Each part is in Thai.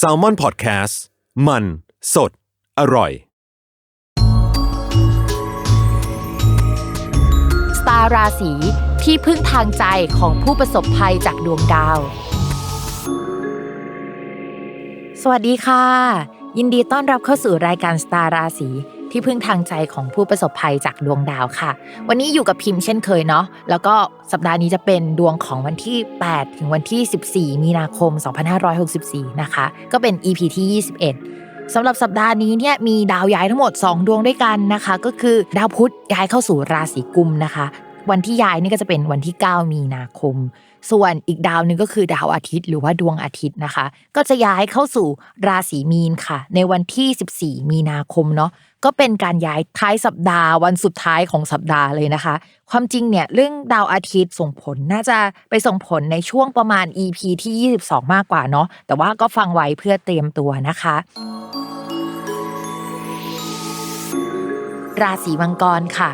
s a l ม o n PODCAST มัน สด อร่อย สตาราศีที่พึ่งทางใจของผู้ประสบภัยจากดวงดาว สวัสดีค่ะ ยินดีต้อนรับเข้าสู่รายการสตาราศี ที่พึ่งทางใจของผู้ประสบภัยจากดวงดาวค่ะ วันนี้อยู่กับพิมพ์เช่นเคยเนาะแล้วก็สัปดาห์นี้จะเป็นดวงของวันที่ 8 ถึงวันที่ 14 มีนาคม 2564 นะคะ ก็เป็น EP ที่ 21สำหรับสัปดาห์นี้เนี่ยมีดาวย้ายทั้งหมด 2 ดวงด้วยกันนะคะ ก็คือดาวพุธย้ายเข้าสู่ราศีกุมนะคะ วันที่ย้ายนี่ก็จะเป็นวันที่ 9 มีนาคม ส่วนอีกดาวหนึ่งก็คือดาวอาทิตย์ หรือว่าดวงอาทิตย์นะคะ ก็จะย้ายเข้าสู่ราศีมีนค่ะ ในวันที่ 14 มีนาคมเนาะก็เป็นการย้ายท้ายสัปดาห์วันสุดท้ายของสัปดาห์เลยนะคะ ความจริงเนี่ยเรื่องดาวอาทิตย์ส่งผลน่าจะไปส่งผลในช่วงประมาณ EP ที่ 22 มากกว่าเนาะแต่ว่าก็ฟังไว้เพื่อเตรียมตัวนะคะราศีมังกรค่ะ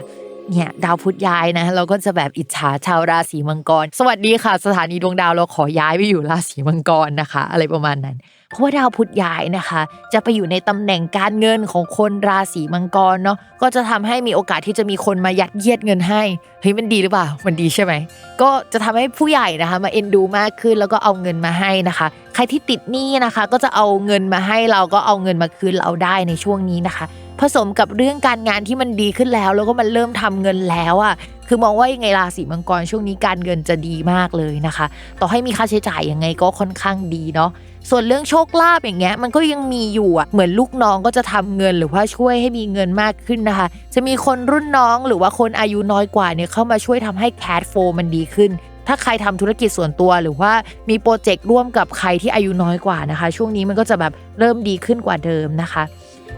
เนี่ยดาวพุธย้ายนะ เราก็จะแบบอิจฉาชาวราศีมังกร สวัสดีค่ะ สถานีดวงดาวเราขอย้ายไปอยู่ราศีมังกรนะคะ อะไรประมาณนั้น เพราะว่าดาวพุธย้ายนะคะ จะไปอยู่ในตำแหน่งการเงินของคนราศีมังกรเนาะก็จะทำให้มีโอกาสที่จะมีคนมายัดเยียดเงินให้เฮ้ยมันดีหรือเปล่ามันดีใช่ไหมก็จะทำให้ผู้ใหญ่นะคะ มาเอ็นดูมากขึ้นแล้วก็เอาเงินมาให้นะคะ ใครที่ติดหนี้นะคะ ก็จะเอาเงินมาให้เราก็เอาเงินมาคืนเราได้ในช่วงนี้นะคะ ผสมกับเรื่องการงานที่มันดีขึ้นแล้ว แล้วก็มันเริ่มทำเงินแล้วอะคือมองว่ายังไงราศีมังกรช่วงนี้การเงินจะดีมากเลยนะคะ ต่อให้มีค่าใช้จ่ายยังไงก็ค่อนข้างดีเนาะส่วนเรื่องโชคลาภอย่างเงี้ยมันก็ยังมีอยู่อะเหมือนลูกน้องก็จะทำเงินหรือว่าช่วยให้มีเงินมากขึ้นนะคะ จะมีคนรุ่นน้องหรือว่าคนอายุน้อยกว่าเนี่ยเข้ามาช่วยทำให้แคดโฟมันดีขึ้น ถ้าใครทำธุรกิจส่วนตัวหรือว่ามีโปรเจกต์ร่วมกับใครที่อายุน้อยกว่านะคะ ช่วงนี้มันก็จะแบบเริ่มดีขึ้นกว่าเดิมนะคะ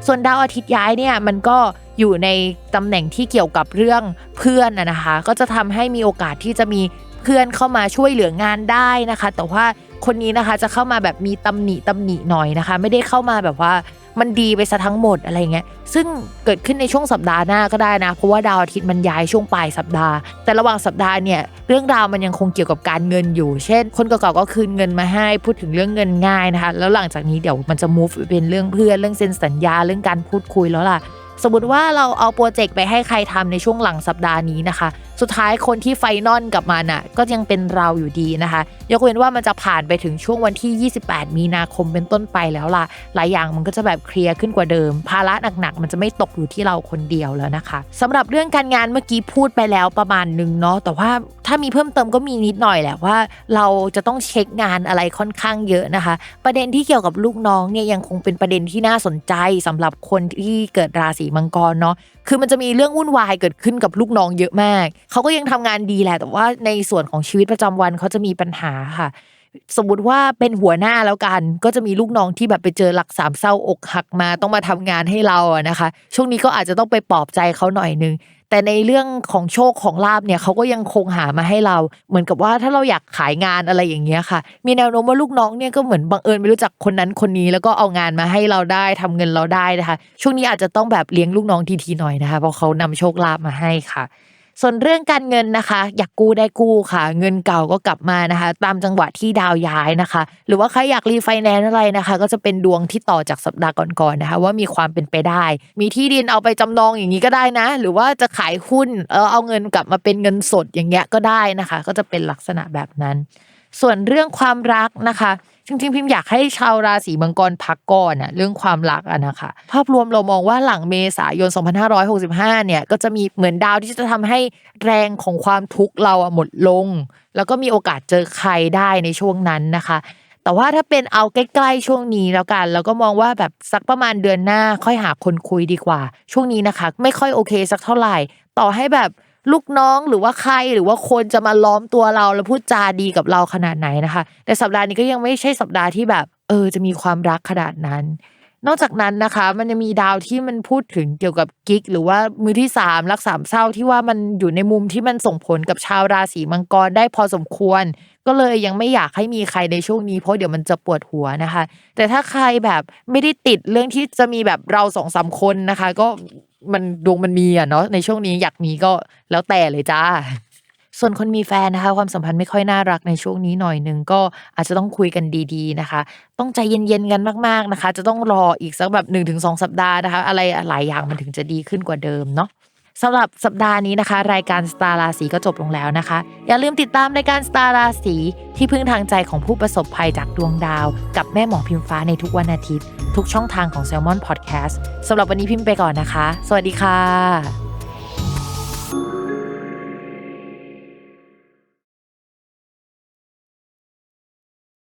ส่วนดาวอาทิตย์ย้ายเนี่ยมันก็อยู่ในตำแหน่งที่เกี่ยวกับเรื่องเพื่อนนะคะ ก็จะทำให้มีโอกาสที่จะมี พื่อนเข้ามาช่วยเหลืองานได้นะคะ แต่ว่าคนนี้นะคะจะเข้ามาแบบมีตำหนิตำหนิหน่อยนะคะ ไม่ได้เข้ามาแบบว่ามันดีไปซะทั้งหมดอะไรเงี้ย ซึ่งเกิดขึ้นในช่วงสัปดาห์หน้าก็ได้นะ เพราะว่าดาวอาทิตย์มันย้ายช่วงปลายสัปดาห์ แต่ระหว่างสัปดาห์เนี่ย เรื่องราวมันยังคงเกี่ยวกับการเงินอยู่ เช่น คนเก่าๆก็คืนเงินมาให้ พูดถึงเรื่องเงินง่ายนะคะ แล้วหลังจากนี้เดี๋ยวมันจะ move เป็นเรื่องเพื่อน เรื่องเซ็นสัญญา เรื่องการพูดคุยแล้วล่ะ สมมติว่าเราเอาโปรเจกต์ไปให้ใครทำในช่วงหลังสัปดาห์นี้นะคะ สุดท้ายคนที่ไฟนอลกับมันอะก็ยังเป็นเราอยู่ดีนะคะ ยกเว้นว่ามันจะผ่านไปถึงช่วงวันที่ 28 มีนาคมเป็นต้นไปแล้วล่ะ หลายอย่างมันก็จะแบบเคลียร์ขึ้นกว่าเดิม ภาระหนักๆ มันจะไม่ตกอยู่ที่เราคนเดียวแล้วนะคะสำหรับเรื่องการงานเมื่อกี้พูดไปแล้วประมาณหนึงเนาะแต่ว่าถ้ามีเพิ่มเติมก็มีนิดหน่อยแหละว่า เราจะต้องเช็คงานอะไรค่อนข้างเยอะนะคะ ประเด็นที่เกี่ยวกับลูกน้องเนี่ยยังคงเป็นประเด็นที่น่าสนใจสำหรับคนที่เกิดราศีมังกรเนาะ คือมันจะมีเรื่องวุ่นวายเกิดขึ้นกับลูกน้องเยอะมาก เขาก็ยังทำงานดีแหละ แต่ว่าในส่วนของชีวิตประจำวันเขาจะมีปัญหาค่ะ สมมติว่าเป็นหัวหน้าแล้วกัน ก็จะมีลูกน้องที่แบบไปเจอหลักสามเศร้าอกหักมาต้องมาทำงานให้เราอะนะคะ ช่วงนี้ก็อาจจะต้องไปปลอบใจเขาหน่อยนึง แต่ในเรื่องของโชคของลาบเนี่ยเขาก็ยังคงหามาให้เรา เหมือนกับว่าถ้าเราอยากขายงานอะไรอย่างเงี้ยค่ะ มีแนวโน้มว่าลูกน้องเนี่ยก็เหมือนบังเอิญไม่รู้จักคนนั้นคนนี้ แล้วก็เอางานมาให้เราได้ทำเงินเราได้นะคะ ช่วงนี้อาจจะต้องแบบเลี้ยงลูกน้องทีๆหน่อยนะคะเพราะเขานำโชคลาบมาให้ค่ะ ส่วนเรื่องการเงินนะคะ อยากกู้ได้กู้ค่ะ เงินเก่าก็กลับมานะคะ ตามจังหวะที่ดาวย้ายนะคะ หรือว่าใครอยากรีไฟแนนซ์อะไรนะคะ ก็จะเป็นดวงที่ต่อจากสัปดาห์ก่อนๆนะคะ ว่ามีความเป็นไปได้ มีที่ดินเอาไปจำนองอย่างนี้ก็ได้นะ หรือว่าจะขายหุ้นเออเอาเงินกลับมาเป็นเงินสดอย่างเงี้ยก็ได้นะคะ ก็จะเป็นลักษณะแบบนั้น ส่วนเรื่องความรักนะคะ จริงๆพิมพ์อยากให้ชาวราศีมังกรพักก่อนอะเรื่องความรักอะนะคะภาพรวมเรามองว่าหลังเมษายน 2565 เนี่ยก็จะมีเหมือนดาวที่จะทำให้แรงของความทุกข์เราอะหมดลง แล้วก็มีโอกาสเจอใครได้ในช่วงนั้นนะคะแต่ว่าถ้าเป็นเอาใกล้ๆช่วงนี้แล้วกัน แล้วก็มองว่าแบบสักประมาณเดือนหน้าค่อยหาคนคุยดีกว่า ช่วงนี้นะคะ ไม่ค่อยโอเคสักเท่าไหร่ ต่อให้แบบ ลูกน้องหรือว่าใครหรือว่าคนจะมาล้อมตัวเราแล้วพูดจาดีกับเราขนาดไหนนะคะ แต่สัปดาห์นี้ก็ยังไม่ใช่สัปดาห์ที่แบบ เออ จะมีความรักขนาดนั้น นอกจากนั้นนะคะ มันจะมีดาวที่มันพูดถึงเกี่ยวกับกิ๊กหรือว่ามือที่สามรักสามเศร้าที่ว่ามันอยู่ในมุมที่มันส่งผลกับชาวราศีมังกรได้พอสมควร ก็เลยยังไม่อยากให้มีใครในช่วงนี้เพราะเดี๋ยวมันจะปวดหัวนะคะ แต่ถ้าใครแบบไม่ได้ติดเรื่องที่จะมีแบบเราสองสามคนนะคะ ก็ มันดวงมันมีอะเนาะในช่วงนี้อยากมีก็แล้วแต่เลยจ้า ส่วนคนมีแฟนนะคะ ความสัมพันธ์ไม่ค่อยน่ารักในช่วงนี้หน่อยหนึงก็อาจจะต้องคุยกันดีๆนะคะ ต้องใจเย็นๆกันมากๆนะคะ จะต้องรออีกสักแบบ1-2 สัปดาห์นะคะ อะไรหลายอย่างมันถึงจะดีขึ้นกว่าเดิมเนาะ สำหรับสัปดาห์นี้นะคะ รายการสตาร์ราศีก็จบลงแล้วนะคะ อย่าลืมติดตามรายการสตาร์ราศีที่พึ่งทางใจของผู้ประสบภัยจากดวงดาว กับแม่หมอพิมฟ้าในทุกวันอาทิตย์ ทุกช่องทางของ s ซ l m o n Podcast สำหรับวันนี้พิมพ์ไปก่อนนะคะ สวัสดีค่ะ